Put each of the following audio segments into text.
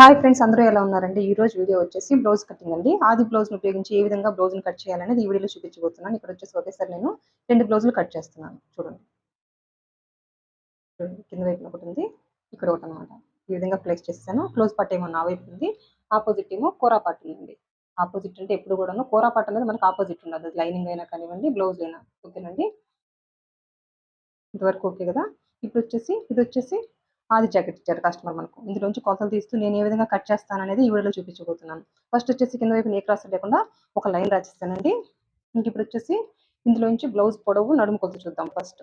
Hi friends అందరూ ఎలా ఉన్నారండి? ఈ రోజు వీడియో వచ్చేసి బ్లౌజ్ కటింగ్ అండి. ఆది బ్లౌజ్ను ఉపయోగించి ఏ విధంగా బ్లౌజ్ను కట్ చేయాలనేది ఈ వీడియోలో చూపించబోతున్నాను. ఇక్కడ వచ్చేసి ఒకేసారి నేను రెండు బ్లౌజులు కట్ చేస్తున్నాను. చూడండి. చూడండి కింద వైపున ఒకటి ఉంది ఇక్కడ ఒకటి అనమాట ఈ విధంగా ప్లేస్ చేస్తాను క్లోజ్ పార్ట్ ఏమో నా వైపు ఉంది. ఆపోజిట్ ఏమో కోరా పార్ట్ ఉందండి. ఆపోజిట్ అంటే ఎప్పుడు కూడా కోరా పార్ట్ అనేది మనకు ఆపోజిట్ ఉండదు. లైనింగ్ అయినా కానివ్వండి బ్లౌజ్ అయినా. ఓకేనండి? ఇంతవరకు ఓకే కదా? ఇప్పుడు వచ్చేసి ఇది వచ్చేసి ఆది జాకెట్ ఇచ్చారు కస్టమర్ మనకు. ఇందులోంచి కొలతలు తీస్తూ నేను ఏ విధంగా కట్ చేస్తాను అనేది ఈ వీడియోలో చూపించబోతున్నాను. ఫస్ట్ వచ్చేసి కింద వైపు ఏ క్రాస్ లేకుండా ఒక లైన్ రాసిస్తానండి. ఇంక ఇప్పుడు వచ్చేసి ఇందులోంచి బ్లౌజ్ పొడవు నడుము కొలత చూద్దాం ఫస్ట్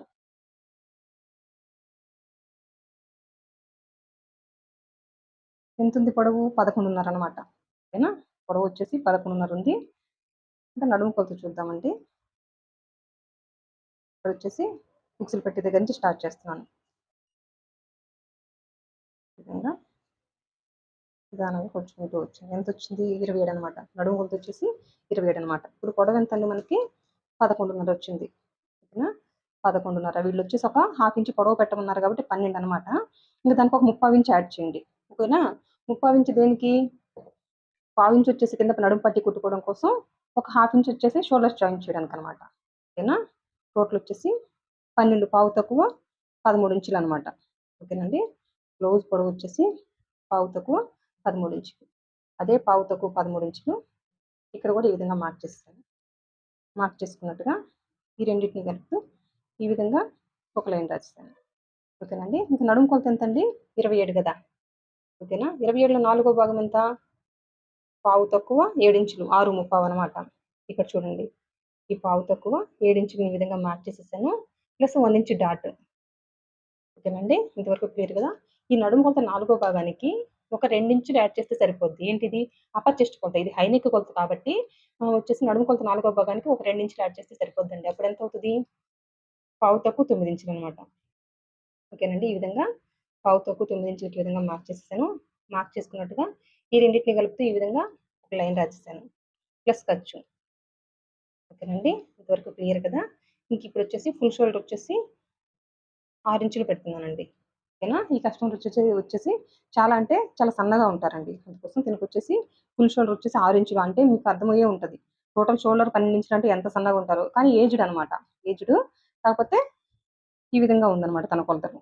ఎంత ఉంది పొడవు? పదకొండున్నర అనమాట ఓకేనా? పొడవు వచ్చేసి పదకొండున్నర ఉంది ఇంకా నడుము కొలత చూద్దామండి. ఇక్కడ వచ్చేసి పిక్సెల్ పెట్టి దగ్గర నుంచి స్టార్ట్ చేస్తున్నాను. విధంగా నిదానంగా కొలుచుకుంటూ వచ్చింది ఎంత వచ్చింది ఇరవై ఏడు అనమాట నడుము కొలత వచ్చేసి ఇరవై ఏడు అనమాట ఇప్పుడు పొడవ ఎంత అండి మనకి? పదకొండున్నర వచ్చింది ఓకేనా? పదకొండున్నర. వీళ్ళు వచ్చేసి ఒక హాఫ్ ఇంచ్ పొడవ పెట్టమన్నారు కాబట్టి పన్నెండు అనమాట ఇంకా దానికి ఒక ముప్పై ఇంచ్ యాడ్ చేయండి. ఓకేనా? ముప్పై ఇంచ్ దేనికి? పావు ఇంచ్ వచ్చేసి కింద నడుము పట్టి కుట్టుకోవడం కోసం ఒక హాఫ్ ఇంచ్ వచ్చేసి షోల్డర్స్ జాయిన్ చేయడానికి అనమాట ఓకేనా? టోటల్ వచ్చేసి పన్నెండు పావు తక్కువ పదమూడు ఇంచులు అనమాట ఓకేనండి? బ్లౌజ్ పొడవు వచ్చేసి పావు తక్కువ పదమూడు ఇంచులు. అదే పావు తక్కువ పదమూడు ఇంచులు ఇక్కడ కూడా ఈ విధంగా మార్క్ చేస్తాను. మార్క్ చేసుకున్నట్టుగా ఈ రెండింటిని కలుపుతూ ఈ విధంగా ఒక లైన్ రాస్తాను. ఓకేనండి ఇంకా నడుము కొలత ఎంత అండి ఇరవై ఏడు కదా? ఓకేనా? ఇరవై ఏడులో నాలుగో భాగం ఎంత? పావు తక్కువ ఏడించులు ఆరు ముప్పావు అనమాట ఇక్కడ చూడండి. ఈ పావు తక్కువ ఏడించులు ఈ విధంగా మార్క్ చేసేసాను. Plus one inch dot. ఓకేనండి ఇంతవరకు క్లియర్ కదా? ఈ నడుము కొలత నాలుగో భాగానికి ఒక రెండించులు యాడ్ చేస్తే సరిపోద్ది. ఏంటిది? అప్పర్ చెస్ట్ కొలత. ఇది హైనెక్ కొలత కాబట్టి వచ్చేసి నడుము కొలత నాలుగో భాగానికి ఒక రెండించులు యాడ్ చేస్తే సరిపోద్దండి. అప్పుడు ఎంత అవుతుంది? పావు తక్కువ తొమ్మిది ఇంచులు అనమాట ఓకేనండి? ఈ విధంగా పావు తక్కువ తొమ్మిది ఇంచులకి ఈ విధంగా మార్క్ చేసేసాను. మార్క్ చేసుకున్నట్టుగా ఈ రెండింటిని కలుపుతూ ఈ విధంగా ఒక లైన్ రాసేసాను. ప్లస్ ఖర్చు. ఓకేనండి? ఇంతవరకు క్లియర్ కదా? ఇంక ఇప్పుడు వచ్చేసి ఫుల్ షోల్డర్ వచ్చేసి ఆరు ఇంచులు పెడుతున్నానండి. ఓకేనా? ఈ కస్టమర్ వచ్చేసి వచ్చేసి చాలా అంటే చాలా సన్నగా ఉంటారండి. అందుకోసం దీనికి వచ్చేసి ఫుల్ షోల్డర్ వచ్చేసి ఆరు ఇంచులు అంటే మీకు అర్థమయ్యే ఉంటుంది. టోటల్ షోల్డర్ పన్నెండు ఇంచులు అంటే ఎంత సన్నగా ఉంటారు. కానీ ఏజ్డ్ అనమాట ఏజ్డ్. కాకపోతే ఈ విధంగా ఉందన్నమాట తన కొలతలు.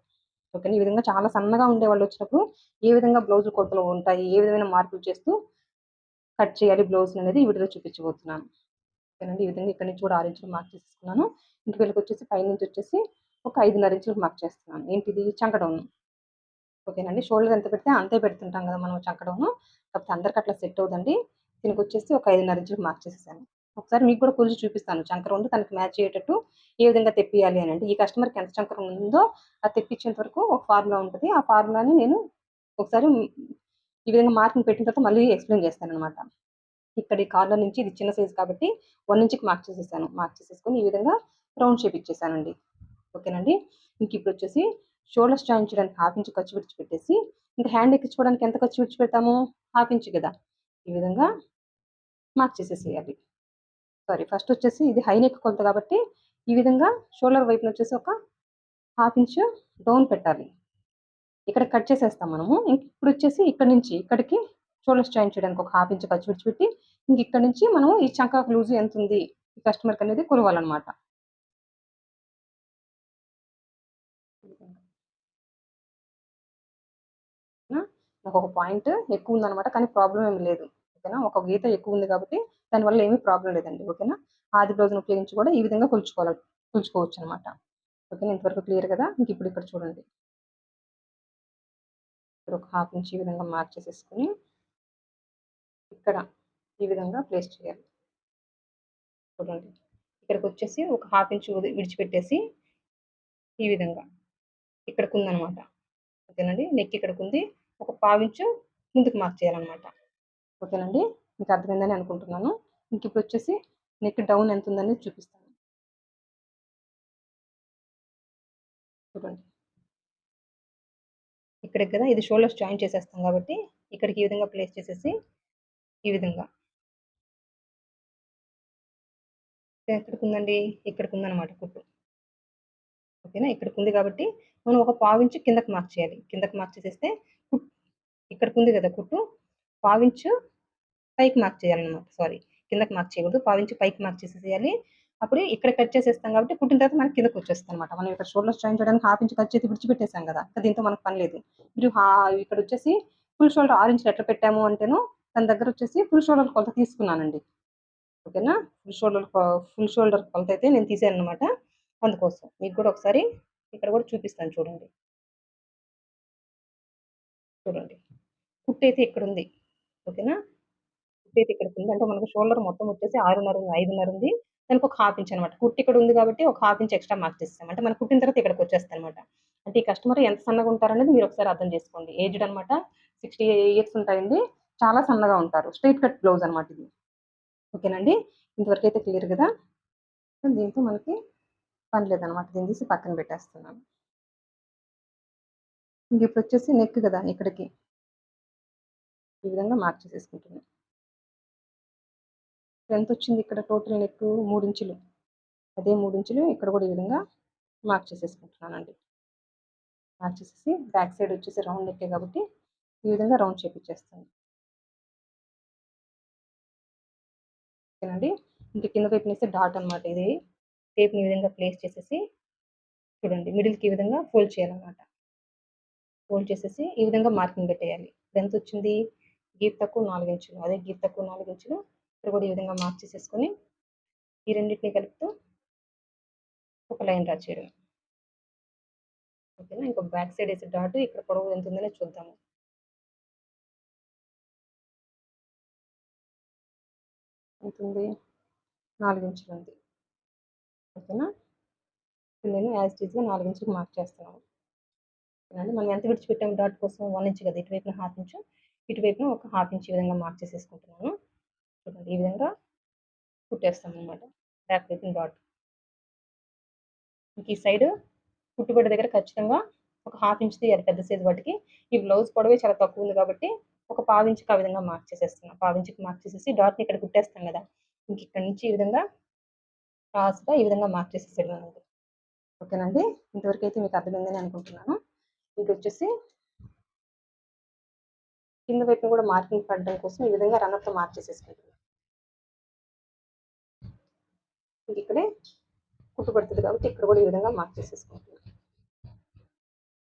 ఓకే ఈ విధంగా చాలా సన్నగా ఉండే వాళ్ళు వచ్చినప్పుడు ఏ విధంగా బ్లౌజ్ కొలతలు ఉంటాయి ఏ విధమైన మార్పులు చేస్తూ కట్ చేయాలి బ్లౌజ్ అనేది ఈ వీడియోలో చూపించబోతున్నాను. ఓకేనండి ఈ విధంగా ఇక్కడ నుంచి కూడా ఆరు ఇంచులు మార్క్ చేసుకున్నాను ఇంక వీళ్ళకి వచ్చేసి పైనుంచి వచ్చేసి ఒక ఐదున్నర ఇంచులకు మార్క్ చేస్తున్నాను. ఏంటిది? చంకడౌన్. ఓకేనండి? షోల్డర్ ఎంత పెడితే అంతే పెడుతుంటాం కదా మనం చంకడౌను. కాకపోతే అందరికి అట్లా సెట్ అవుదండి దీనికి వచ్చేసి ఒక ఐదున్నర ఇంచులకు మార్క్ చేసేసాను. ఒకసారి మీకు కూడా కొలిచి చూపిస్తాను. చంకర ఉండి తనకి మ్యాచ్ అయ్యేటట్టు ఏ విధంగా తెప్పియాలి అని అంటే ఈ కస్టమర్కి ఎంత చంకర ఉందో అది తెప్పించేంత వరకు ఒక ఫార్ములా ఉంటుంది. ఆ ఫార్ములాని నేను ఒకసారి ఈ విధంగా మార్కింగ్ పెట్టిన తర్వాత మళ్ళీ ఎక్స్ప్లెయిన్ చేస్తాను అనమాట ఇక్కడ ఈ కార్నర్ నుంచి ఇది చిన్న సైజ్ కాబట్టి వన్ ఇంచుకి మార్క్ చేసేసాను. మార్క్ చేసేసుకొని ఈ విధంగా రౌండ్ షేప్ ఇచ్చేసానండి. ఓకేనండి? ఇంక ఇప్పుడు వచ్చేసి షోల్డర్స్ జాయిన్ చేయడానికి హాఫ్ ఇంచ్ ఖర్చు విడిచి పెట్టేసి ఇంకా హ్యాండ్ ఎక్కించుకోవడానికి ఎంత ఖర్చు విడిచి పెడతాము హాఫ్ ఇంచ్ కదా. ఈ విధంగా మార్క్ చేసేసేయాలి. సారీ ఫస్ట్ వచ్చేసి ఇది హై నెక్ కొలత కాబట్టి ఈ విధంగా షోల్డర్ వైపున వచ్చేసి ఒక హాఫ్ ఇంచ్ డౌన్ పెట్టాలి. ఇక్కడ కట్ చేసేస్తాం మనము. ఇంక ఇప్పుడు వచ్చేసి ఇక్కడ నుంచి ఇక్కడికి షోల్డర్స్ జాయిన్ చేయడానికి ఒక హాఫ్ ఇంచ్ ఖర్చు విడిచిపెట్టి ఇంక ఇక్కడ నుంచి మనం ఈ చంకా లూజ్ ఎంత ఉంది ఈ కస్టమర్కి అనేది కొలవాలన్నమాట. నాకు ఒక పాయింట్ ఎక్కువ ఉందన్నమాట కానీ ప్రాబ్లం ఏమి లేదు. ఓకేనా? ఒక గీత ఎక్కువ ఉంది కాబట్టి దానివల్ల ఏమీ ప్రాబ్లం లేదండి. ఓకేనా? ఆది బ్లౌజ్ని ఉపయోగించి కూడా ఈ విధంగా కొలుచుకోవాలి కొలుచుకోవచ్చు అనమాట ఓకేనా? ఇంతవరకు క్లియర్ కదా? ఇంక ఇప్పుడు ఇక్కడ చూడండి. ఇక్కడ ఒక హాఫ్ ఇంచ్ ఈ విధంగా మార్క్ చేసేసుకొని ఇక్కడ ఈ విధంగా ప్లేస్ చేయాలి. చూడండి. ఇక్కడికి వచ్చేసి ఒక హాఫ్ ఇంచ్ విడిచిపెట్టేసి ఈ విధంగా ఇక్కడికి ఉందనమాట ఓకేనండి? నెక్ ఇక్కడికి ఉంది ఒక పావించు ముందుకు మార్క్ చేయాలన్నమాట. ఓకేనండి? మీకు అర్థమైందని అనుకుంటున్నాను. ఇంక ఇప్పుడు వచ్చేసి నెక్ డౌన్ ఎంత ఉందని చూపిస్తాను. చూడండి. ఇక్కడికి కదా ఇది షోల్డర్స్ జాయిన్ చేసేస్తాం కాబట్టి ఇక్కడికి ఈ విధంగా ప్లేస్ చేసేసి ఈ విధంగా. ఎక్కడికి ఉందండి ఇక్కడికి ఉందన్నమాట కుట్టు. ఓకేనా? ఇక్కడికి ఉంది కాబట్టి మనం ఒక పావించి కిందకి మార్క్ చేయాలి. కిందకి మార్క్ చేసేస్తే ఇక్కడికి ఉంది కదా కుట్టు పావించు పైకి మార్క్ చేయాలన్నమాట. సారీ కిందకి మార్క్ చేయకూడదు. పావించి పైకి మార్క్ చేసేసేయాలి. అప్పుడు ఇక్కడ కట్ చేసేస్తాం కాబట్టి కుట్టిన తర్వాత మనకి కిందకు వచ్చేస్తాం అనమాట మనం ఇక్కడ షోల్డర్ జాయిన్ చేయడానికి హాఫ్ ఇంచ్ కట్ చేసి విడిచిపెట్టేసాం కదా అది దీంతో మనకు పని లేదు. మీరు హా- ఇక్కడ వచ్చేసి ఫుల్ షోల్డర్ ఆరు ఇంచులు ఎట్లా పెట్టాము అంటేను దాని దగ్గర వచ్చేసి ఫుల్ షోల్డర్ కొలత తీసుకున్నానండి. ఓకేనా? ఫుల్ షోల్డర్ ఫుల్ షోల్డర్ కొలత అయితే నేను తీసాను అనమాట అందుకోసం మీకు కూడా ఒకసారి ఇక్కడ కూడా చూపిస్తాను చూడండి. చూడండి. కుట్టు అయితే ఇక్కడ ఉంది ఓకేనా? కుట్టు అయితే ఇక్కడ ఉంది అంటే మనకు షోల్డర్ మొత్తం వచ్చేసి ఆరున్నర ఉంది ఐదున్నర ఉంది. దానికి ఒక హాఫ్ ఇంచ్ అనమాట కుట్టి ఇక్కడ ఉంది కాబట్టి ఒక హాఫ్ ఇంచ్ ఎక్స్ట్రా మార్క్ చేస్తాం అంటే మనకు కుట్టిన తర్వాత ఇక్కడికి వచ్చేస్తాం అనమాట అంటే ఈ కస్టమర్ ఎంత సన్నగా ఉంటారనేది మీరు ఒకసారి అర్థం చేసుకోండి. ఏజ్డ్ అనమాట సిక్స్టీ ఇయర్స్ ఉంటాయండి. చాలా సన్నగా ఉంటారు. స్ట్రైట్ కట్ బ్లౌజ్ అనమాట ఇది. ఓకేనండి ఇంతవరకు అయితే క్లియర్ కదా? దీంతో మనకి పని లేదనమాట దీన్ని తీసి పక్కన పెట్టేస్తున్నాను. ఇంక ఇప్పుడు వచ్చేసి నెక్ కదా ఇక్కడికి. ఈ విధంగా మార్క్ చేసేసుకుంటున్నాను ఎంత వచ్చింది ఇక్కడ టోటల్ నెక్? మూడు ఇంచులు. అదే మూడు ఇంచులు ఇక్కడ కూడా ఈ విధంగా మార్క్ చేసేసుకుంటున్నానండి. మార్క్ చేసేసి బ్యాక్ సైడ్ వచ్చేసి రౌండ్ నెక్కే కాబట్టి ఈ విధంగా రౌండ్ చేపించేస్తాను ఓకేనండి? ఇంక కింద వైపు నేస్తే డాట్ అనమాట ఇది. టేప్ని ఈ విధంగా ప్లేస్ చేసేసి చూడండి మిడిల్కి ఈ విధంగా ఫోల్డ్ చేయాలన్నమాట. ఫోల్డ్ చేసేసి ఈ విధంగా మార్కింగ్ పెట్టేయాలి. ఎంత వచ్చింది గీత తక్కువ నాలుగు ఇంచులు. అదే గీత తక్కువ నాలుగు ఇంచులు. ఇక్కడ కూడా ఈ విధంగా మార్క్ చేసేసుకొని ఈ రెండింటిని కలుపుతూ ఒక లైన్ డ్రా చేయడం ఓకేనా? ఇంకా బ్యాక్ సైడ్ వేసే డాట్ ఇక్కడ పొడవు ఎంత ఉందనే చూద్దాము. ఎంత ఉంది? నాలుగు ఇంచులు ఉంది. ఓకేనా? పిల్లల్ని నేను యాజ్ టీజ్గా నాలుగు ఇంచులకు మార్క్ చేస్తున్నాను అండి మనం ఎంత విడిచిపెట్టాము డాట్ కోసం? వన్ ఇంచ్ కదా. ఇటువైపున హాఫ్ ఇంచు. ఇటువైపున ఒక హాఫ్ ఇంచ్ ఈ విధంగా మార్క్ చేసేసుకుంటున్నాను. చూడండి. ఈ విధంగా కుట్టేస్తాం అనమాట బ్యాక్ వైపున డాట్. ఇంక ఈ సైడ్ కుట్టుబడి దగ్గర ఖచ్చితంగా ఒక హాఫ్ ఇంచ్ తీయాలి పెద్ద సైజు వాటికి. ఈ బ్లౌజ్ పొడవే చాలా తక్కువ ఉంది కాబట్టి ఒక పావు ఇంచుకి ఆ విధంగా మార్క్ చేసేస్తున్నాం పావు ఇంచుకి మార్క్ చేసేసి డాట్ని ఇక్కడ కుట్టేస్తాం కదా. ఇంక ఇక్కడ నుంచి ఈ విధంగా క్రాస్గా ఈ విధంగా మార్క్ చేసేసాడు ఓకేనండి? ఇంతవరకు అయితే మీకు అర్థమైందని అనుకుంటున్నాను. ఇది వచ్చేసి కింద వైపున కూడా మార్కింగ్ పడడం కోసం ఈ విధంగా రన్నర్తో మార్క్ చేసేసుకుంటున్నాను ఇంక ఇక్కడే కుట్టుపడుతుంది కాబట్టి ఇక్కడ కూడా ఈ విధంగా మార్క్ చేసేసుకుంటున్నాను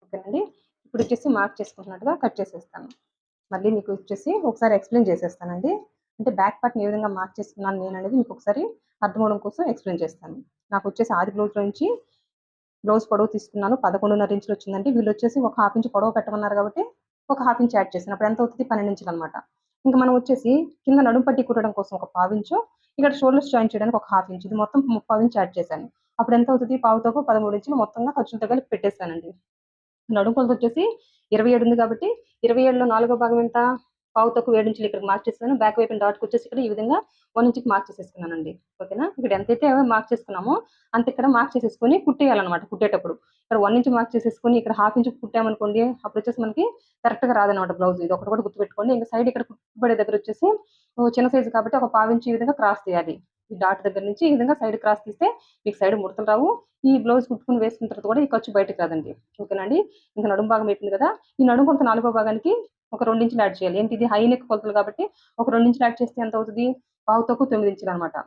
ఓకేనండి? ఇప్పుడు వచ్చేసి మార్క్ చేసుకుంటున్నట్టుగా కట్ చేసేస్తాను. మళ్ళీ మీకు వచ్చేసి ఒకసారి ఎక్స్ప్లెయిన్ చేసేస్తానండి. అంటే బ్యాక్ పార్ట్ని ఏ విధంగా మార్క్ చేసుకున్నాను నేను అనేది మీకు ఒకసారి అర్థమవడం కోసం ఎక్స్ప్లెయిన్ చేస్తాను. నాకు వచ్చేసి ఆది బ్లౌజ్ నుంచి బ్లౌజ్ పొడవు తీసుకున్నాను. పదకొండున్నర ఇంచులు వచ్చిందంటే వీళ్ళు వచ్చేసి ఒక హాఫ్ ఇంచ్ పొడవు పెట్టమన్నారు కాబట్టి ఒక హాఫ్ ఇంచ్ యాడ్ చేసాను అప్పుడు ఎంత అవుతుంది? పన్నెండు ఇంచులు అనమాట ఇంకా మనం వచ్చేసి కింద నడుము పట్టి కుట్టడం కోసం ఒక పావు ఇంచు ఇక్కడ షోల్డర్స్ జాయిన్ చేయడానికి ఒక హాఫ్ ఇంచ్ ఇది మొత్తం ముప్పావు ఇంచ్ యాడ్ చేశాను. అప్పుడు ఎంత అవుతుంది? పావుతో పదమూడు ఇంచులు మొత్తంగా ఖర్చులతో కలిపి పెట్టేశానండి. నడుము కొలత వచ్చేసి ఇరవై ఏడు ఉంది కాబట్టి ఇరవై ఏడులో నాలుగో భాగం ఎంత? పావు తక్కువ ఏడు నుంచి ఇక్కడ మార్క్ చేస్తాను బ్యాక్ వైపు డాట్కి వచ్చేసి ఇక్కడ ఈ విధంగా వన్ ఇంచుకి మార్క్ చేసేసుకున్నానండి. ఓకేనా? ఇక్కడ ఎంతైతే మార్క్ చేసుకున్నామో అంత ఇక్కడ మార్క్ చేసేసుకొని కుట్టేయాలన్నమాట కుట్టేటప్పుడు. ఇక్కడ వన్ ఇంచ్ మార్క్ చేసేసుకొని ఇక్కడ హాఫ్ ఇంచ్ కుట్టామనుకోండి అప్పుడు వచ్చేసి మనకి కరెక్ట్గా రాదనమాట బ్లౌజ్. ఇది ఒకటి కూడా గుర్తుపెట్టుకోండి. ఇంకా సైడ్ ఇక్కడ కుట్టుబడే దగ్గర వచ్చేసి చిన్న సైజు కాబట్టి ఒక పావు ఇంచ్ ఈ విధంగా క్రాస్ తీయాలి డాట్ దగ్గర నుంచి ఈ విధంగా సైడ్ క్రాస్ తీస్తే మీకు సైడ్ ముడతలు రావు. ఈ బ్లౌజ్ కుట్టుకుని వేసుకున్న తర్వాత కూడా ఈ ఖర్చు బయటకు రాదండి. ఓకేనండి ఇంకా నడుము భాగం అయిపోయింది కదా? ఈ నడుము కొంత నాలుగో భాగానికి ఒక రెండు యాడ్ చేయాలి. ఏంటి ఇది? హై నెక్ కొలతలు కాబట్టి ఒక రెండు యాడ్ చేస్తే ఎంత అవుతుంది? పావు తక్కువ తొమ్మిది ఇంచులు అనమాట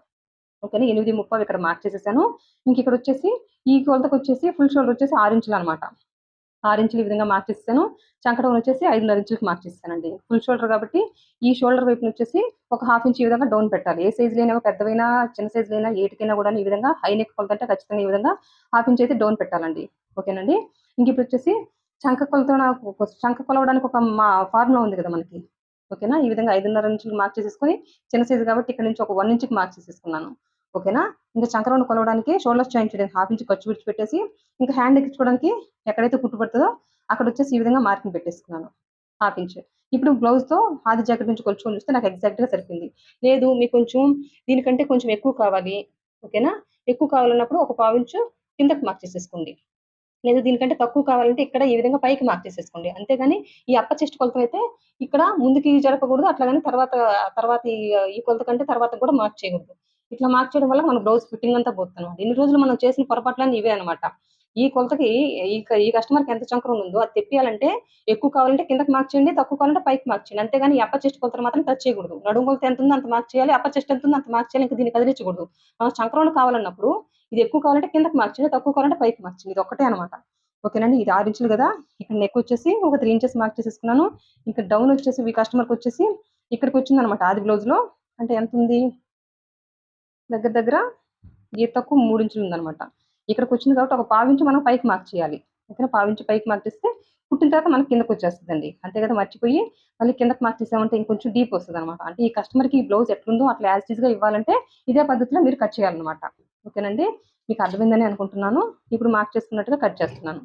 ఓకేనా ఎనిమిది ముప్పై ఇక్కడ మార్క్ చేసేసాను. ఇంక ఇక్కడ వచ్చేసి ఈ కొలతకు వచ్చేసి ఫుల్ షోల్డర్ వచ్చేసి ఆరు ఇంచులు అనమాట ఆరు ఇంచులు ఈ విధంగా మార్క్ చేస్తాను వచ్చేసి ఐదున్నర ఇంచులకు మార్క్ చేస్తానండి ఫుల్ షోల్డర్ కాబట్టి ఈ షోల్డర్ వైపున వచ్చేసి ఒక హాఫ్ ఇంచ్ ఈ విధంగా డౌన్ పెట్టాలి. ఏ సైజ్ లేనా పెద్దవైనా చిన్న సైజ్ లేనా ఏటికైనా కూడా ఈ విధంగా హై నెక్ కొలత అంటే ఖచ్చితంగా ఈ విధంగా హాఫ్ ఇంచ్ అయితే డౌన్ పెట్టాలండి. ఓకేనండి? ఇంక ఇప్పుడు వచ్చేసి చంక కొలతో నాకు చంక కొలవడానికి ఒక మా ఫార్ములా ఉంది కదా మనకి. ఓకేనా? ఈ విధంగా ఐదున్నర ఇంచులు మార్క్ చేసేసుకొని చిన్న సైజు కాబట్టి ఇక్కడ నుంచి ఒక వన్ ఇంచుకి మార్క్ చేసేసుకున్నాను. ఓకేనా? ఇంకా చంకరౌండ్ కొలవడానికి షోల్డర్స్ జాయిన్ చేయడానికి హాఫ్ ఇంచ్ ఖర్చు విడిచిపెట్టేసి ఇంకా హ్యాండ్ ఎక్కించుకోవడానికి ఎక్కడైతే కుట్టు పడుతుందో అక్కడ వచ్చేసి ఈ విధంగా మార్కింగ్ పెట్టేసుకున్నాను. Half inch. ఇప్పుడు బ్లౌజ్తో ఆది జాకెట్ నుంచి కొలుచుకొని చూస్తే నాకు ఎగ్జాక్ట్గా సరిపోయింది. లేదు మీకు కొంచెం దీనికంటే కొంచెం ఎక్కువ కావాలి. ఓకేనా? ఎక్కువ కావాలన్నప్పుడు ఒక పావు ఇంచు కిందకి మార్క్ చేసేసుకోండి. లేదు దీనికంటే తక్కువ కావాలంటే ఇక్కడ ఈ విధంగా పైకి మార్క్ చేసేసుకోండి. అంతేగాని ఈ అప్ప చెస్ట్ కొలతలు అయితే ఇక్కడ ముందుకి జరపకూడదు. అట్లాగని తర్వాత తర్వాత ఈ కొలత కంటే తర్వాత కూడా మార్క్ చేయకూడదు. ఇట్లా మార్చడం వల్ల మన బ్లౌజ్ ఫిట్టింగ్ అంతా పోతుంది ఇన్ని రోజులు మనం చేసిన పొరపాట్లన్నీ ఇవే అనమాట ఈ కొలతకి ఈ ఈ కస్టమర్కి ఎంత చంకరం ఉందో అది తెప్పియాలంటే ఎక్కువ కావాలంటే కిందకి మార్క్ చేయండి తక్కువ కావాలంటే పైకి మార్క్ చేయండి. అంతేగాని అప్ప చెస్ట్ కొలతలు మాత్రం టచ్ చేయకూడదు. నడుము కొలత ఎంత ఉందో అంత మార్క్ చేయాలి అప్ప చెస్ట్ ఎంత ఉందో అంత మార్క్ చేయాలి ఇంకా దీన్ని కదిలించకూడదు. చంకరం కావాలన్నప్పుడు ఇది ఎక్కువ కావాలంటే కిందకి మార్క్ చేయండి తక్కువ కావాలంటే పైకి మార్క్ చేయండి. ఇది ఒకటే అనమాట ఓకేనండి ఇది ఆరు ఇంచులు కదా? ఇక్కడ నెక్ వచ్చేసి ఒక త్రీ ఇంచెస్ మార్క్ చేసేసుకున్నాను. ఇక్కడ డౌన్ వచ్చేసి ఈ కస్టమర్కి వచ్చేసి ఇక్కడికి వచ్చింది అనమాట ఆది బ్లౌజ్లో. అంటే ఎంత ఉంది? దగ్గర దగ్గర ఈ తక్కువ మూడు ఉందనమాట ఇక్కడికి వచ్చింది కాబట్టి ఒక పావించి మనం పైకి మార్క్ చేయాలి. ఓకేనా పావించి పైకి మార్క్ చేస్తే పుట్టిన తర్వాత మనకి కిందకు వచ్చేస్తుందండి. అంతే కదా మర్చిపోయి మళ్ళీ కిందకి మార్క్ చేసామంటే ఇంకొంచెం డీప్ వస్తుంది అనమాట అంటే ఈ కస్టమర్కి ఈ బ్లౌజ్ ఎట్లుందో అట్లా యాజ్గా ఇవ్వాలంటే ఇదే పద్ధతిలో మీరు కట్ చేయాలన్నమాట. ఓకేనండి? మీకు అర్థమైందని అనుకుంటున్నాను. ఇప్పుడు మార్క్ చేసుకున్నట్టుగా కట్ చేస్తున్నాను.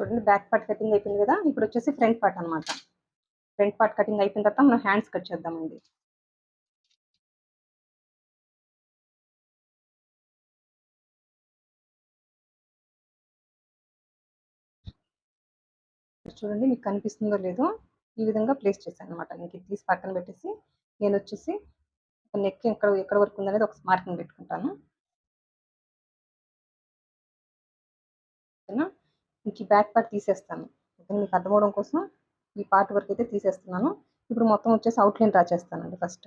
చూడండి బ్యాక్ పార్ట్ కటింగ్ అయిపోయింది కదా? ఇప్పుడు వచ్చేసి ఫ్రంట్ పార్ట్ అనమాట ఫ్రంట్ పార్ట్ కటింగ్ అయిపోయిన తర్వాత మనం హ్యాండ్స్ కట్ చేద్దామండి. చూడండి మీకు కనిపిస్తుందో లేదో ఈ విధంగా ప్లేస్ చేశాను అనమాట ఇంక తీసి పక్కన పెట్టేసి నేను వచ్చేసి నెక్ ఎక్కడ ఎక్కడ వరకు ఉందనేది ఒక మార్కింగ్ పెట్టుకుంటాను. ఓకేనా? మీకు ఈ బ్యాక్ పార్ట్ తీసేస్తాను. ఓకే మీకు అర్థమవడం కోసం ఈ పార్ట్ వరకు అయితే తీసేస్తున్నాను. ఇప్పుడు మొత్తం వచ్చేసి అవుట్లైన్ డ్రా చేస్తానండి ఫస్ట్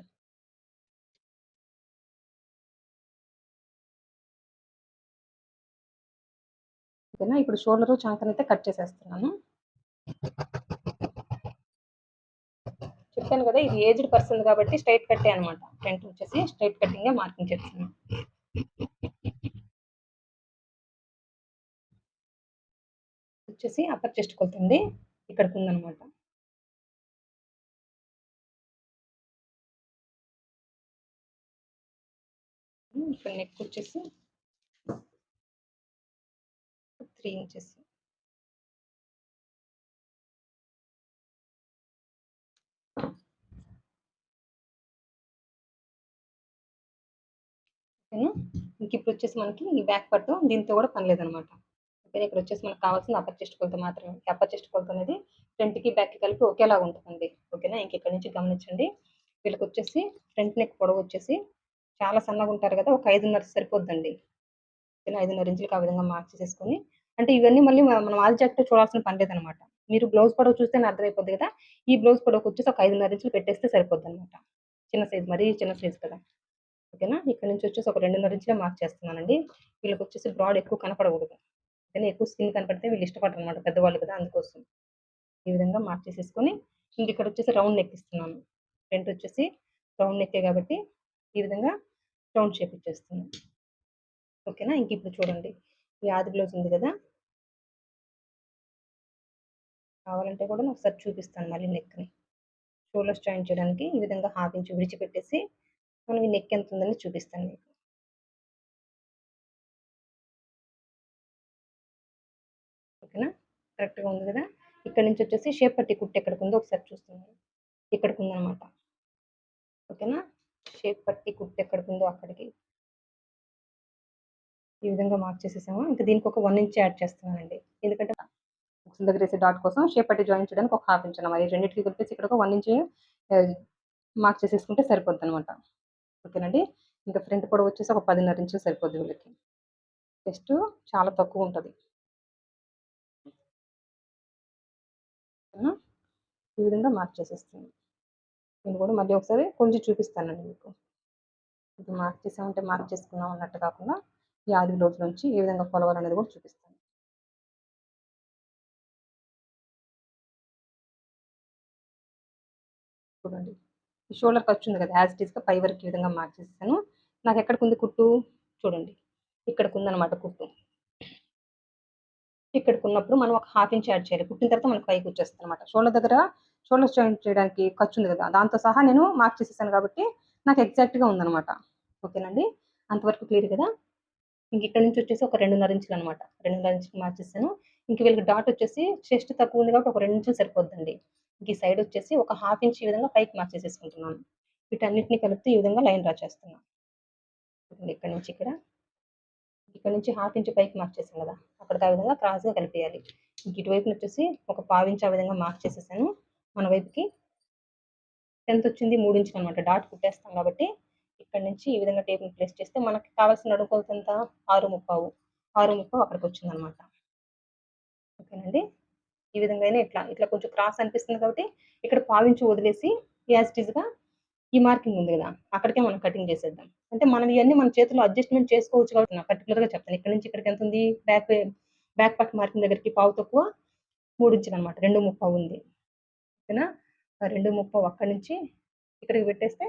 ఓకేనా? ఇప్పుడు షోల్డర్ చంకన్ అయితే కట్ చేసేస్తున్నాను. చెప్పాను కదా ఇది ఏజ్డ్ పర్సన్ కాబట్టి స్ట్రైట్ కట్టే అనమాట ఫ్రంట్ వచ్చేసి స్ట్రైట్ కట్టింగ్ మార్కింగ్ చేస్తున్నాను. వచ్చేసి అప్పర్ చెస్ట్కి కొలుతుంది ఇక్కడికి ఉందనమాట ఇక్కడ నెక్ వచ్చేసి త్రీ ఇంచెస్ ఓకేనా? ఇంక ఇప్పుడు వచ్చేసి మనకి ఈ బ్యాక్ పట్టు దీంతో కూడా పని లేదనమాట ఓకేనా ఇక్కడ వచ్చేసి మనకు కావాల్సిన అప్పర్ చెస్ట్ కొలత మాత్రమే. అప్పర్ చెస్ట్ కొలత అనేది ఫ్రంట్కి బ్యాక్కి కలిపి ఒకేలాగా ఉంటుంది ఓకేనా? ఇంక ఇక్కడ నుంచి గమనించండి. వీళ్ళకి వచ్చేసి ఫ్రంట్ నెక్ పొడవు వచ్చేసి చాలా సన్నగా ఉంటారు కదా ఒక ఐదున్నర సరిపోద్దండి. ఓకేనా? ఐదున్నర ఇంచులకు ఆ విధంగా మార్క్ చేసేసుకొని. అంటే ఇవన్నీ మళ్ళీ మనం ఆది జాకెట్ చూడాల్సిన పని లేదనమాట. మీరు బ్లౌజ్ పొడవు చూస్తే అర్థమైపోద్ది కదా ఈ బ్లౌజ్ పొడవుకి వచ్చేసి ఒక ఐదున్నర ఇంచులు పెట్టేస్తే సరిపోద్ది అనమాట చిన్న సైజ్ మరీ చిన్న సైజ్ కదా. ఓకేనా? ఇక్కడ నుంచి వచ్చేసి ఒక రెండున్నర ఇంచులే మార్క్ చేస్తున్నానండి. వీళ్ళకి వచ్చేసి బ్రాడ్ ఎక్కువ కనపడకూడదు. కానీ ఎక్కువ స్కిన్ కనపడితే వీళ్ళు ఇష్టపడరు అనమాట పెద్దవాళ్ళు కదా అందుకోసం. ఈ విధంగా మార్క్ చేసేసుకొని ఇంక ఇక్కడ వచ్చేసి రౌండ్ నెక్ ఇస్తున్నాను. ఫ్రంట్ వచ్చేసి రౌండ్ నెక్కే కాబట్టి ఈ విధంగా రౌండ్ షేప్ ఇచ్చేస్తున్నాను. ఓకేనా? ఇంక ఇప్పుడు చూడండి. ఈ ఆది బ్లౌజ్ ఉంది కదా? కావాలంటే కూడా ఒకసారి చూపిస్తాను మళ్ళీ నెక్ని. షోల్డర్స్ జాయిన్ చేయడానికి ఈ విధంగా హాఫ్ ఇంచ్ విడిచిపెట్టేసి మనం ఈ నెక్ ఎంత ఉందని చూపిస్తాను మీకు. ఓకేనా కరెక్ట్గా ఉంది కదా? ఇక్కడ నుంచి వచ్చేసి షేప్ పట్టి కుట్టు ఎక్కడికి ఉందో ఒకసారి చూస్తున్నారు ఇక్కడికి ఉందన్నమాట ఓకేనా? షేప్ పట్టి కుట్టు ఎక్కడికి ఉందో అక్కడికి. ఈ విధంగా మార్క్ చేసేసాము. ఇంకా దీనికి ఒక వన్ ఇంచ్ యాడ్ చేస్తున్నానండి. ఎందుకంటే దగ్గర వేసే డాట్ కోసం షేప్ పట్టి జాయిన్ చేయడానికి ఒక హాఫ్ ఇంచ్ అనమాట రెండింటికి కలిపేసి ఇక్కడ ఒక వన్ ఇంచ్ మార్క్ చేసేసుకుంటే సరిపోద్ది అనమాట ఓకేనండి? ఇంకా ఫ్రంట్ పొడవు వచ్చేసి ఒక పదిన్నర ఇంచులు సరిపోద్ది వీళ్ళకి. జస్ట్ చాలా తక్కువ ఉంటుంది. ఈ విధంగా మార్క్ చేసేస్తాను. నేను కూడా మళ్ళీ ఒకసారి కొంచెం చూపిస్తానండి మీకు. ఇది మార్క్ చేసామంటే మార్క్ చేసుకున్నాం అన్నట్టు కాకుండా ఈ ఆది రోజు నుంచి ఏ విధంగా కొలవాలనేది కూడా చూపిస్తాను. చూడండి. ఈ షోల్డర్ ఖర్చు ఉంది కదా యాజ్ టీస్గా పై వరకు ఈ విధంగా మార్క్ చేస్తాను నాకు ఎక్కడికి ఉంది కుట్టు? చూడండి. ఇక్కడికి ఉందన్నమాట కుట్టు. ఇక్కడికి ఉన్నప్పుడు మనం ఒక హాఫ్ ఇంచ్ యాడ్ చేయాలి. కుట్టిన తర్వాత మనకు పైకి వచ్చేస్తుంది అనమాట షోల్డర్ దగ్గర షోల్డర్ జాయింట్ చేయడానికి ఖర్చు ఉంది కదా. దాంతో సహా నేను మార్క్ చేసేసాను కాబట్టి నాకు ఎగ్జాక్ట్గా ఉందన్నమాట. ఓకేనండి? అంతవరకు క్లియర్ కదా? ఇంక ఇక్కడ నుంచి వచ్చేసి ఒక రెండున్నర ఇంచులు అనమాట రెండున్నర ఇంచులు మార్చేసాను ఇంక వీళ్ళకి డాట్ వచ్చేసి చెస్ట్ తక్కువ ఉంది కాబట్టి ఒక రెండు ఇంచులు సరిపోద్దండి. ఇంక ఈ సైడ్ వచ్చేసి ఒక హాఫ్ ఇంచ్ ఈ విధంగా పైకి మార్క్ చేసేసుకుంటున్నాను. వీటన్నిటిని కలిపితే ఈ విధంగా లైన్ డ్రా చేస్తున్నాను. ఇక్కడ నుంచి ఇక్కడ. ఇక్కడ నుంచి హాఫ్ ఇంచ్ పైకి మార్క్ చేసాం కదా. అక్కడ ఆ విధంగా క్రాస్గా కలిపేయాలి. ఇంక ఇటువైపున వచ్చేసి ఒక పావించి ఆ విధంగా మార్క్ చేసేసాను. మన వైపుకి టెన్త్ వచ్చింది మూడు ఇంచులు అనమాట డాట్ కుట్టేస్తాం కాబట్టి ఇక్కడ నుంచి ఈ విధంగా టేప్ని ప్లేస్ చేస్తే మనకి కావాల్సిన అడుగులతో ఎంత? ఆరు ముప్పావు. ఆరు ముప్పావు అక్కడికి వచ్చింది అనమాట ఓకేనండి? ఈ విధంగా ఇట్లా ఇట్లా కొంచెం క్రాస్ అనిపిస్తుంది కాబట్టి ఇక్కడ పావించి వదిలేసి యాజ్గా ఈ మార్కింగ్ ఉంది కదా అక్కడికే మనం కటింగ్ చేసేద్దాం. అంటే మనం ఇవన్నీ మన చేతిలో అడ్జస్ట్మెంట్ చేసుకోవచ్చు కాబట్టి పర్టికులర్గా చెప్తాను. ఇక్కడ నుంచి ఇక్కడికి ఎంత ఉంది బ్యాక్ బ్యాక్ పార్ట్ మార్కింగ్ దగ్గరికి పావు తక్కువ మూడు ఇంచులు అనమాట రెండు ముప్పావు ఉంది. ఓకేనా? రెండు ముప్పావు అక్కడి నుంచి ఇక్కడికి పెట్టేస్తే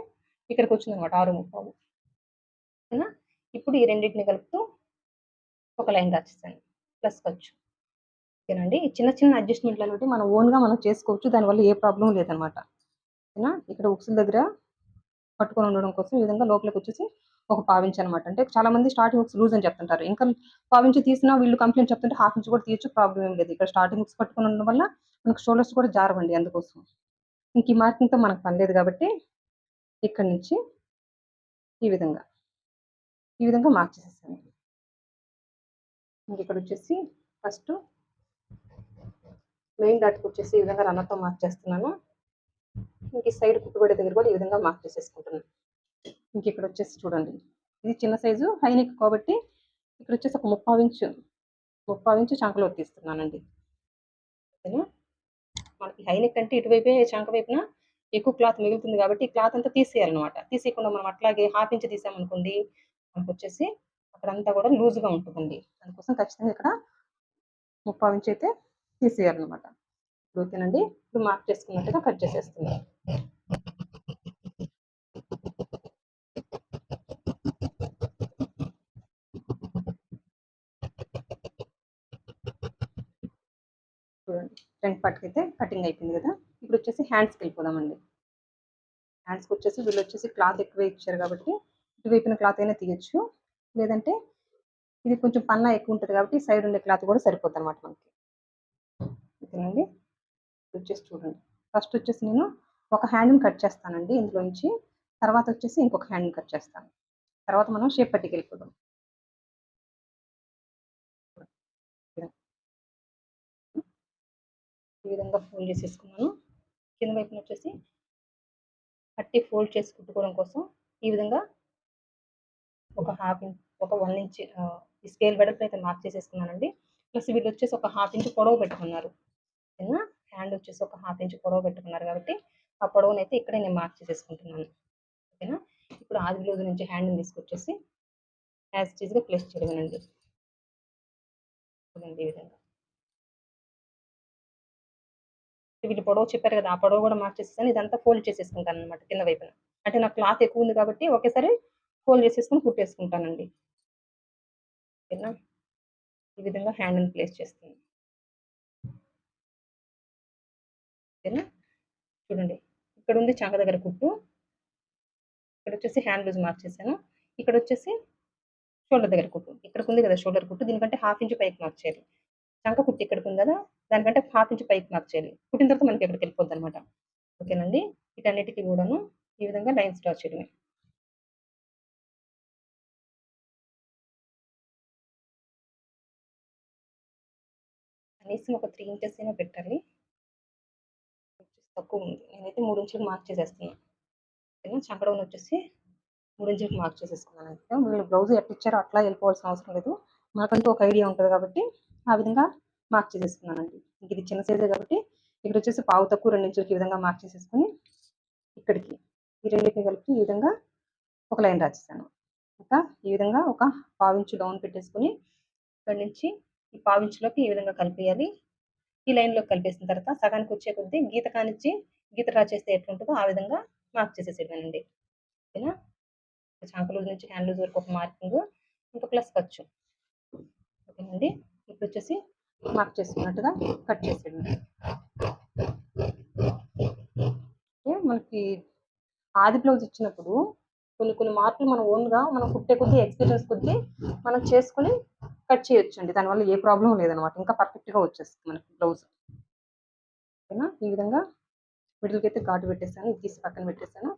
ఇక్కడికి వచ్చింది అనమాట ఆరు ముప్పావు. ఓకేనా? ఇప్పుడు ఈ రెండింటిని కలుపుతూ ఒక లైన్ రాసేసాను ప్లస్ ఖర్చు ఓకేనండి? చిన్న చిన్న అడ్జస్ట్మెంట్లు అనేవి మనం ఓన్గా మనం చేసుకోవచ్చు. దానివల్ల ఏ ప్రాబ్లం లేదనమాట ఓకేనా? ఇక్కడ ఉక్సుల దగ్గర పట్టుకొని ఉండడం కోసం ఈ విధంగా లోపలికి వచ్చేసి ఒక పావించి అనమాట అంటే చాలా మంది స్టార్టింగ్ బుక్స్ లూజ్ అని చెప్తుంటారు. ఇంకా పావించి తీసినా వీళ్ళు కంప్లైంట్ చెప్తుంటే హాఫ్ ఇంచ్ కూడా తీయచ్చు ప్రాబ్లం ఏం లేదు. ఇక్కడ స్టార్టింగ్ బుక్స్ పట్టుకొని ఉండడం వల్ల మనకు షోల్డర్స్ కూడా జారవండి అందుకోసం. ఇంక ఈ మార్కింగ్తో మనకు పని లేదు కాబట్టి ఇక్కడ నుంచి ఈ విధంగా ఈ విధంగా మార్క్ చేసేసాను. ఇంక ఇక్కడ వచ్చేసి ఫస్ట్ మెయిన్ డాట్కి వచ్చేసి ఈ విధంగా రన్నర్తో మార్క్ చేస్తున్నాను. ఇంక ఈ సైడ్ కుట్టుబడి దగ్గర కూడా ఈ విధంగా మార్క్ చేసేసుకుంటున్నాను. ఇంక ఇక్కడ వచ్చేసి చూడండి. ఇది చిన్న సైజు హైనిక్ కాబట్టి ఇక్కడ వచ్చేసి ఒక ముప్పావు ఇంచు ముప్పావు ఇంచు చంకలో తీస్తున్నానండి. ఓకేనా? మనకి హైనెక్ అంటే ఇటువైపే చంక వైపున ఎక్కువ క్లాత్ మిగులుతుంది కాబట్టి క్లాత్ అంతా తీసేయాలన్నమాట. తీసేయకుండా మనం అట్లాగే హాఫ్ ఇంచ్ తీసామనుకోండి మనకు వచ్చేసి అక్కడంతా కూడా లూజ్గా ఉంటుందండి. దానికోసం ఖచ్చితంగా ఇక్కడ ముప్పావు ఇంచ్ అయితే తీసేయాలన్నమాట. ఓకేనండి ఇప్పుడు మార్క్ చేసుకున్నట్టుగా కట్ చేసేస్తున్నాను. చూడండి ఫ్రంట్ పార్ట్కి అయితే కటింగ్ అయిపోయింది కదా. ఇప్పుడు వచ్చేసి హ్యాండ్స్కి వెళ్ళిపోదామండి. హ్యాండ్స్కి వచ్చేసి వీళ్ళు వచ్చేసి క్లాత్ ఎక్కువ ఇచ్చారు కాబట్టి ఇటు ఇటువైపున క్లాత్ అయినా తీయచ్చు. లేదంటే ఇది కొంచెం పన్నా ఎక్కువ ఉంటుంది కాబట్టి సైడ్ ఉండే క్లాత్ కూడా సరిపోతుంది అనమాట మనకి. ఓకేనండి వచ్చేసి చూడండి. ఫస్ట్ వచ్చేసి నేను ఒక హ్యాండ్ని కట్ చేస్తానండి ఇందులోంచి. తర్వాత వచ్చేసి ఇంకొక హ్యాండ్ని కట్ చేస్తాను. తర్వాత మనం షేప్ పట్టికి వెళ్ళిపోదాం ఈ విధంగా ఫోల్డ్ చేసేసుకున్నాను. కింద వైపున వచ్చేసి పట్టి ఫోల్డ్ చేసి కుట్టుకోవడం కోసం ఈ విధంగా ఒక హాఫ్ ఇంచ్ ఒక వన్ ఇంచ్ ఈ స్కేల్ వెడల్పు అయితే మార్క్ చేసేసుకున్నానండి. ప్లస్ వీళ్ళు వచ్చేసి ఒక హాఫ్ ఇంచ్ పొడవు పెట్టుకున్నారు. ఓకేనా హ్యాండ్ వచ్చేసి ఒక హాఫ్ ఇంచ్ పొడవు పెట్టుకున్నారు కాబట్టి ఆ పొడవుని అయితే ఇక్కడే నేను మార్క్ చేసేసుకుంటున్నాను. ఓకేనా ఇప్పుడు ఆది బ్లౌజ్ నుంచి హ్యాండ్ని తీసుకొచ్చేసి యాజ్ చీజ్గా ప్లేస్ చేయగలండి చూడండి ఈ విధంగా. వీళ్ళు పొడవు చెప్పారు కదా ఆ పొడవు కూడా మార్చేసేసాను ఇదంతా ఫోల్డ్ చేసేసుకుంటాను అనమాట కింద వైపున. అంటే నాకు క్లాత్ ఎక్కువ ఉంది కాబట్టి ఒకేసారి ఫోల్డ్ చేసేసుకుని కుట్టేసుకుంటానండి. ఓకేనా ఈ విధంగా హ్యాండ్ని ప్లేస్ చేస్తుంది ఓకేనా? చూడండి. ఇక్కడ ఉంది చంక దగ్గర కుట్టు. ఇక్కడ వచ్చేసి హ్యాండ్ లూజ్ మార్చేసాను ఇక్కడ వచ్చేసి షోల్డర్ దగ్గర కుట్టు. ఇక్కడికి ఉంది కదా షోల్డర్ కుట్టు దీనికంటే హాఫ్ ఇంచ్ పైకి మార్చేయాలి చంక కుట్టు ఇక్కడికి ఉంది కదా దానికంటే హాఫ్ ఇంచ్ పైకి మార్క్ చేయాలి. కుట్టిన తర్వాత మనకి ఎక్కడికి వెళ్ళిపోద్ది అనమాట ఓకేనండి? వీటన్నిటికీ కూడాను ఈ విధంగా లైన్స్ డ్రా చేయడమే. కనీసం ఒక త్రీ ఇంచెస్ అయినా పెట్టాలి తక్కువ ఉంది. నేనైతే మూడు ఇంచులకు మార్క్ చేసేస్తున్నాను ఓకేనా చంకడవన్ వచ్చేసి మూడు ఇంచులకు మార్క్ చేసేసుకున్నాను అయితే వీళ్ళు బ్లౌజ్ ఎట్టిచ్చారో అట్లా వెళ్ళిపోవాల్సిన అవసరం లేదు. మనకంటూ ఒక ఐడియా ఉంటుంది కాబట్టి ఆ విధంగా మార్క్ చేసేసుకున్నానండి ఇంక ఇది చిన్న సైజే కాబట్టి ఇక్కడ వచ్చేసి పావు తక్కువ రెండు ఇంచులకి ఈ విధంగా మార్క్ చేసేసుకుని ఇక్కడికి ఈ రెండింటిని కలిపి ఈ విధంగా ఒక లైన్ రాసేసాను. ఇంకా ఈ విధంగా ఒక పావు ఇంచు డౌన్ పెట్టేసుకొని ఇక్కడ నుంచి ఈ పావు ఇంచులోకి ఈ విధంగా కలిపేయాలి. ఈ లైన్లో కలిపేసిన తర్వాత సగానికి వచ్చే కొద్దీ గీత కానిచ్చి గీత డ్రా చేస్తే ఎట్లుంటుందో ఆ విధంగా మార్క్ చేసేసేవానండి ఓకేనా? చాంక నుంచి హ్యాండ్ లూజ్ వరకు ఒక మార్కింగ్ ఇంకా ప్లస్ ఖర్చు. ఓకేనండి? ఇప్పుడు వచ్చేసి మార్క్ చేసుకున్నట్టుగా కట్ చేసేయండి మనకి ఆది బ్లౌజ్ ఇచ్చినప్పుడు కొన్ని కొన్ని మార్పులు మనం ఓన్గా మనం కుట్టే కొద్దీ ఎక్స్పీరియన్స్ కొద్దీ మనం చేసుకుని కట్ చేయొచ్చు అండి దానివల్ల ఏ ప్రాబ్లం లేదనమాట. ఇంకా పర్ఫెక్ట్గా వచ్చేస్తుంది మనకి బ్లౌజ్ ఓకేనా? ఈ విధంగా మిడిల్కి అయితే ఘాటు పెట్టేసాను ఇది తీసి పక్కన పెట్టేసాను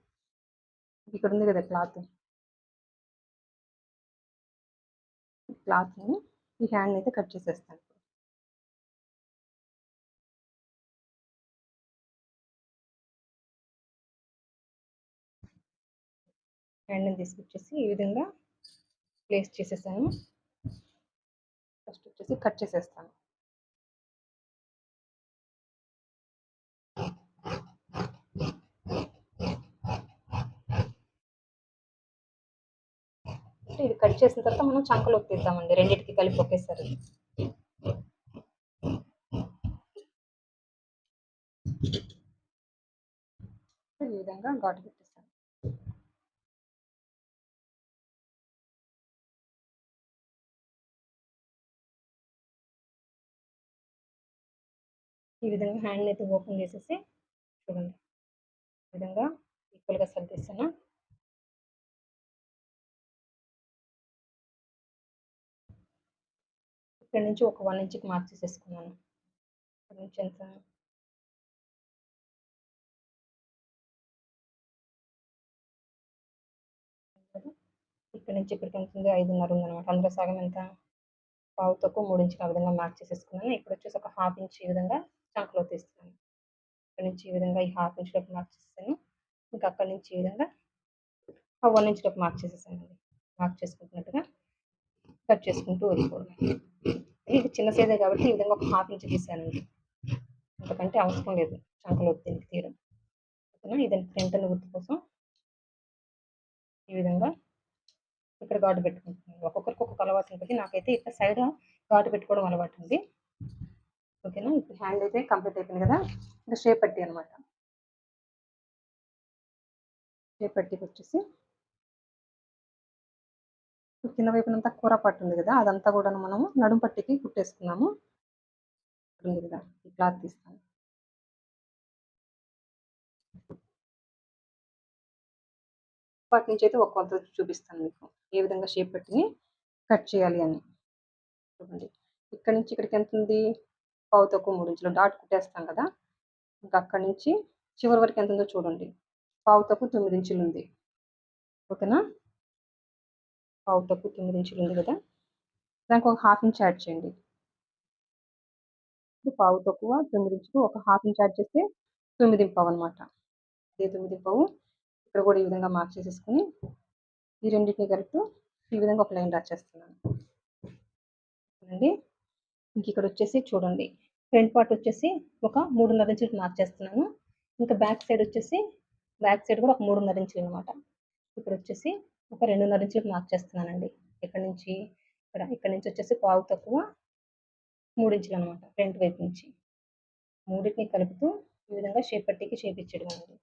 ఇక్కడ ఉంది కదా క్లాత్ క్లాత్ని ఈ హ్యాండ్ అయితే కట్ చేసేస్తాను. హ్యాండ్ని తీసుకొచ్చేసి ఈ విధంగా ప్లేస్ చేసేసాను. ఫస్ట్ వచ్చేసి కట్ చేసేస్తాను. ఇది కట్ చేసిన తర్వాత మనం చంకలోకి తీద్దామండి. రెండింటికి కలిపి ఒకేసారి. ఈ విధంగా ఘాటు ఈ విధంగా హ్యాండ్ అయితే ఓపెన్ చేసేసి చూడండి. ఈ విధంగా ఈక్వల్గా సర్దిస్తాను ఇక్కడ నుంచి ఒక వన్ ఇంచ్కి మార్క్ చేసేసుకున్నాను. ఇక్కడ నుంచి ఎంత? ఇక్కడ నుంచి ఇక్కడికి ఎంత ఉంది? ఐదున్నర ఉందన్నమాట. అందులో సగం ఎంత? పావు తక్కువ మూడు ఇంచులు ఆ విధంగా మార్క్ చేసేసుకున్నాను. ఇక్కడ వచ్చేసి ఒక హాఫ్ ఇంచ్ ఈ విధంగా చంకలో తీస్తున్నాను ఇక్కడ నుంచి ఈ విధంగా ఈ హాఫ్ ఇంచ్లోకి మార్క్ చేస్తాను ఇంకా అక్కడ నుంచి ఈ విధంగా ఆ వన్ ఇంచ్లోకి మార్క్ చేసేసాను మార్క్ చేసుకుంటున్నట్టుగా కట్ చేసుకుంటూ వెళ్ళిపోవడం ఇది చిన్న సైజే కాబట్టి ఈ విధంగా ఒక హాఫ్ ఇంచ్ తీసానండి అంతకంటే అవసరం లేదు. చంకలో దీనికి తీయడం. ఓకేనా? ఇదంతా ఫ్రంట్ గుర్తు కోసం ఈ విధంగా ఇక్కడ గాటు పెట్టుకుంటున్నాను. ఒక్కొక్కరికి ఒక్కొక్క అలవాటు ఉంటుంది. నాకైతే ఇక్కడ సైడ్ ఘాటు పెట్టుకోవడం అలవాటు ఉంది. ఓకేనా? ఇప్పుడు హ్యాండ్ అయితే కంప్లీట్ అయిపోయింది కదా? ఇంకా షేప్ పట్టి అనమాట షేప్ పట్టికి వచ్చేసి కింద వైపునంతా కూర పట్టు ఉంది కదా? అదంతా కూడా మనము నడుము పట్టికి కుట్టేసుకున్నాము. ఉంది కదా? ఈ క్లాత్ తీస్తాను. వాటి నుంచి అయితే ఒక్కొక్క చూపిస్తాను మీకు. ఏ విధంగా షేప్ పట్టిని కట్ చేయాలి అని. చూడండి. ఇక్కడ నుంచి ఇక్కడికి ఎంత ఉంది? పావు తక్కువ మూడు ఇంచులు డాట్ కుట్టేస్తాం కదా. ఇంకా అక్కడి నుంచి చివరి వరకు ఎంత ఉందో చూడండి. పావు తక్కువ తొమ్మిది ఇంచులు ఉంది ఓకేనా? పావు తక్కువ తొమ్మిది ఇంచులు ఉంది కదా. దానికి ఒక హాఫ్ ఇంచ్ యాడ్ చేయండి. పావు తక్కువ తొమ్మిది ఇంచులు ఒక హాఫ్ ఇంచ్ యాడ్ చేస్తే తొమ్మిది పావు అనమాట అదే తొమ్మిది పావు. ఇక్కడ కూడా ఈ విధంగా మార్క్ చేసేసుకుని ఈ రెండింటిని కరెక్ట్ ఈ విధంగా ఒక లైన్ రాచేస్తున్నాను అండి ఇంక ఇక్కడ వచ్చేసి చూడండి. ఫ్రంట్ పార్ట్ వచ్చేసి ఒక మూడున్నర ఇంచులు మార్క్ చేస్తున్నాను. ఇంకా బ్యాక్ సైడ్ వచ్చేసి బ్యాక్ సైడ్ కూడా ఒక మూడున్నర ఇంచులు అనమాట ఇక్కడ వచ్చేసి ఒక రెండున్నర ఇంచులకు మార్క్ చేస్తున్నానండి. ఇక్కడ నుంచి ఇక్కడ ఇక్కడ నుంచి వచ్చేసి పావు తక్కువ మూడు ఇంచులు అనమాట ఫ్రంట్ వైపు నుంచి. మూడింటిని కలుపుతూ ఈ విధంగా షేప్ పట్టికి షేప్ ఇచ్చేయడం అండి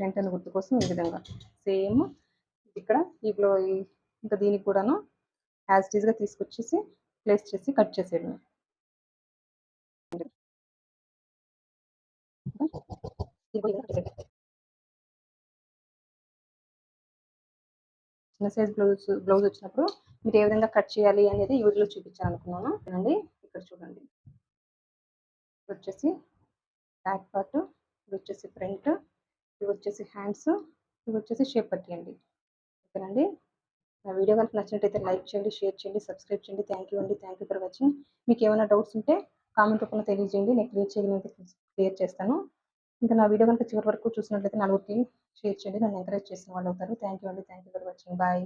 ఫ్రంట్ అని గుర్తు కోసం ఈ విధంగా. సేమ్ ఇక్కడ ఈ ఇంకా దీనికి కూడాను యాజ్ టీజ్గా తీసుకొచ్చేసి ప్లేస్ చేసి కట్ చేసేయడం. చిన్న సైజ్ బ్లౌజ్ బ్లౌజ్ వచ్చినప్పుడు మీరు ఏ విధంగా కట్ చేయాలి అనేది ఈ వీడియోలో చూపించాను అనుకున్నాను అండి ఇక్కడ చూడండి. వచ్చేసి బ్యాక్ పార్ట్ ఇది వచ్చేసి ఫ్రంట్ ఇవి వచ్చేసి హ్యాండ్స్ ఇవి వచ్చేసి షేప్ పట్టేయండి ఓకేనండి? నా వీడియో కనుక నచ్చినట్టయితే లైక్ చేయండి షేర్ చేయండి సబ్స్క్రైబ్ చేయండి. థ్యాంక్ యూ అండి. Thank you for watching. మీకు ఏమైనా డౌట్స్ ఉంటే కామెంట్ రూపంలో తెలియజేయండి. నేను క్లియర్ చేయగలిగితే క్లియర్ చేస్తాను. ఇంకా నా వీడియో కనుక చివరి వరకు చూసినట్లయితే నలుగురికి షేర్ చేయండి. నన్ను ఎంకరేజ్ చేసిన వాళ్ళు అవుతారు. థ్యాంక్ యూ అండి. Thank you for watching. Bye.